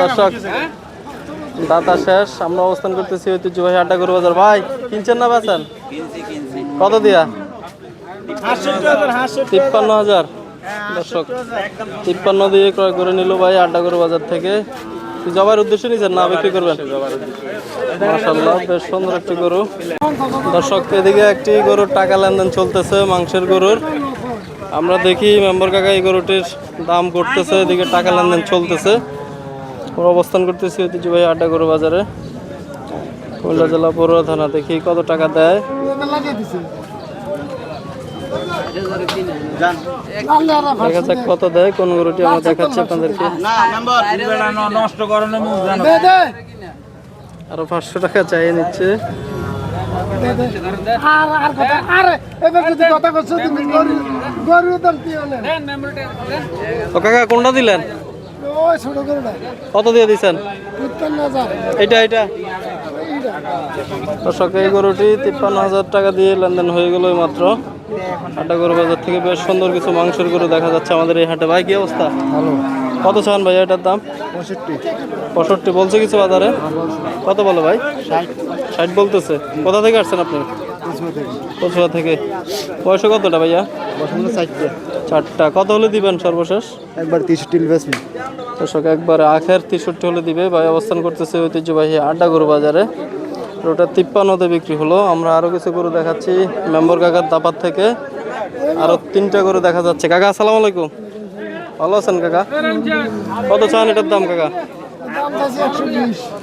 দর্শক, দাতা শেষ। আমরা অবস্থান করতেছি ঐতিহ্যবাহী আড্ডা গরু বাজার। ভাই, কিনছেন না বেছেন কত দিয়া? তিপ্পান্ন হাজার। দর্শক, তিপ্পান্ন দিয়ে ক্রয় করে নিল ভাই আড্ডা গরু বাজার থেকে। জবার উদ্দেশ্যে নিয়েছেন না বিক্রি করবেন? মাশাল্লাহ বেশ সুন্দর একটি গরু। দর্শক, এদিকে একটি গরুর টাকা লেনদেন চলতেছে, মাংসের গরুর। আমরা দেখি মেম্বার কাকা এই গরুটির দাম করতেছে এদিকে টাকা লেনদেন চলতেছে। আমরা অবস্থান করতেছি ঐতিহ্যবাহী আড্ডা গরু বাজারে। কুমিল্লা জেলা পৌর থানা দেখি কত টাকা দেয়। দেখা যাক কত দেয় কোন গরুটি আমরা দেখাচ্ছি আপনাদেরকে। আরও পাঁচশো টাকা চাইয়ে নিচ্ছে। কোনটা দিলেন? কত দিয়ে হাজার। এটা এটা? দর্শক এই গরুটি তিপ্পান্ন হাজার টাকা দিয়ে লেনদেন হয়ে গেল মাত্র আটা গরু বাজার থেকে বেশ সুন্দর কিছু মাংসের গরু দেখা যাচ্ছে আমাদের এই হাটে। ভাই কি অবস্থা? ভালো। কত চান ভাই এটার দাম? পঁয়ষট্টি। পঁয়ষট্টি বলছে কিছু বাজারে? কত বলো ভাই? ষাট। বলতেছে। কোথা থেকে আসছেন আপনি? কচুয়া থেকে। বয়স কতটা ভাইয়া? চারটা। কত হলে দিবেন সর্বশেষ? একবার ইনভেস্টমেন্ট দর্শক, একবারে আখের তেষট্টি হলে দিবে। ভাই, অবস্থান করতেছে ঐতিহ্যবাহী আড্ডা গরু বাজারে। ওটা তিপ্পান্নতে বিক্রি হলো। আমরা আরও কিছু গরু দেখাচ্ছি। মেম্বর কাকার দাপার থেকে আরও তিনটা গরু দেখা যাচ্ছে। কাকা, আসসালামু আলাইকুম। ভালো আছেন কাকা? কত চান এটার দাম কাকা?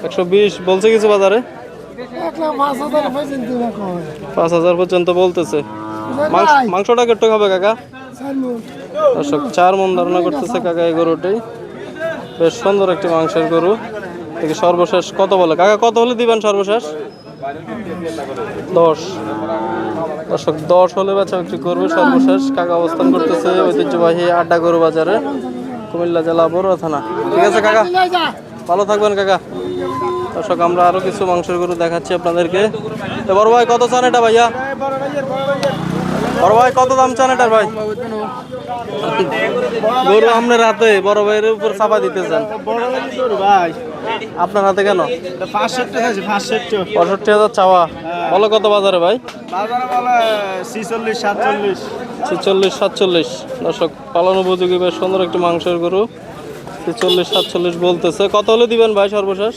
একশো বিশ। বলছে কিছু বাজারে? পাঁচ হাজার পর্যন্ত বলতেছে। মাংস মাংসটা কেটে হবে কাকা? দর্শক, চার মন ধারণা করতেছে কাকা এই গরুটি। বেশ সুন্দর একটি মাংসের গরু। দেখি সর্বশেষ কত বলে? কাকা, কত হলে দিবেন সর্বশেষ? দশ। দর্শক, দশ হলে বেচা বিক্রি করবে সর্বশেষ। কাকা অবস্থান করতেছে ঐতিহ্যবাহী আড্ডা গরু বাজারে, কুমিল্লা জেলা বড়ুয়া থানা। ঠিক আছে, কাকা? ভালো থাকবেন, কাকা। দর্শক, আমরা আরও কিছু মাংসের গরু দেখাচ্ছি আপনাদেরকে। বড় ভাই, কত চান এটা ভাইয়া? বড় ভাই, কত দাম চান এটার ভাই? গরু আপনার হাতে, বড় ভাইয়ের উপর চাপা দিতে চান ভাই আপনার হাতে কেন? পঁয়ষট্টি হাজার চাওয়া। বলো কত বাজারে ভাই? ছিচল্লিশ সাতচল্লিশ ছেচল্লিশ, সাতচল্লিশ। দর্শক, পালন উপযোগী বেশ সুন্দর একটি মাংসের গরু। ছেচল্লিশ, সাতচল্লিশ বলতেছে। কত হলে দিবেন ভাই সর্বশেষ?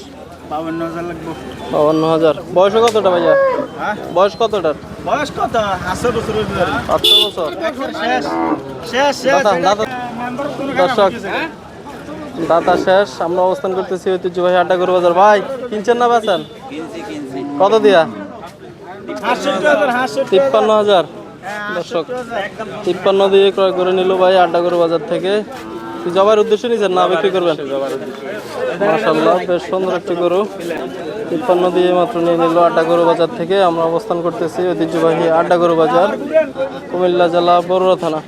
বাউন্ন হাজার লাগবো। বাউন্ন হাজার। বয়স কতটা ভাইয়া? হ্যাঁ? বয়স কতটার? বয়স কত? বছর আটশো বছর। শেষ শেষ শেষ দাদা দাদা। দর্শক দাতা শেষ। আমরা অবস্থান করতেছি ঐতিহ্যবাহী আড্ডা গরু বাজার। ভাই কিনছেন না বেছেন কত দিয়া? তিপ্পান্ন হাজার। দর্শক তিপ্পান্ন দিয়ে ক্রয় করে নিল ভাই আড্ডা গরু বাজার থেকে। জবার উদ্দেশ্যে নিয়েছেন না, বিক্রি করবেন? মাসাল্লাহ বেশ সুন্দর একটি গরু। তিপ্পান্ন দিয়ে মাত্র নিয়ে নিল আড্ডা গরু বাজার থেকে। আমরা অবস্থান করতেছি ঐতিহ্যবাহী আড্ডা গরু বাজার, কুমিল্লা জেলা বরুড়া থানা।